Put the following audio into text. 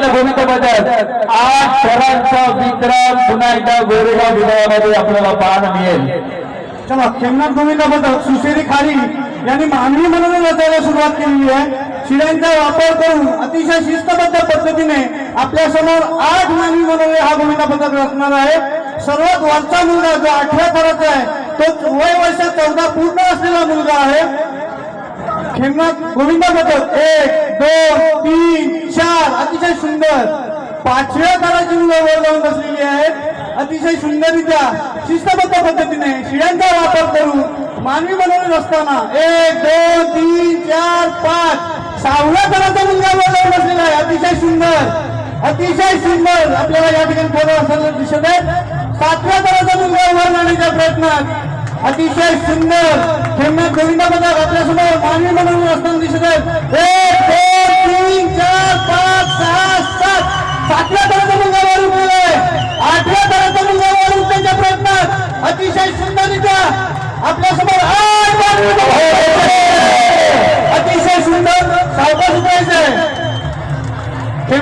आपल्या भूमिकेबद्दल आज सरांचा विक्रम पुन्हा एकदा गोरेगाव विभागामध्ये आपल्याला पाहायला मिळेल. चला खेमनाथ गोविंदाबद्दल सुशेरी खारी यांनी मानवी म्हणून रचायला सुरुवात केलेली आहे. शिड्यांचा वापर करून अतिशय शिस्तबद्ध पद्धतीने आपल्यासमोर आठ मानवी म्हणून हा गोविंदा पदक रचणार आहे. सर्वात वरचा मुलगा जो आठव्या थराचा आहे तो वय वर्ष चौदा पूर्ण असलेला मुलगा आहे. खेमनाथ गोविंदा गोविंदाबद्दल एक दोन सुंदर. पाचव्या दराची मुलं वर जाऊन बसलेली आहेत. अतिशय सुंदररित्या शिस्तबद्ध पद्धतीने शिड्यांचा वापर करून मानवी बनवत असताना एक दोन तीन चार पाच सहाव्या दराचा मुलगा वर जाऊन बसलेला आहे. अतिशय सुंदर. अतिशय सुंदर. आपल्याला या ठिकाणी फोटो असताना दिसत आहे. सातव्या दराचा मुलगा वर जाण्याच्या प्रयत्नात अतिशय सुंदर. खेळण्यात गोविंदा पदक आपल्यासमोर मानवी बनवून असताना दिसत आहेत अतिशय सुंदररित्या आपल्यासमोर आज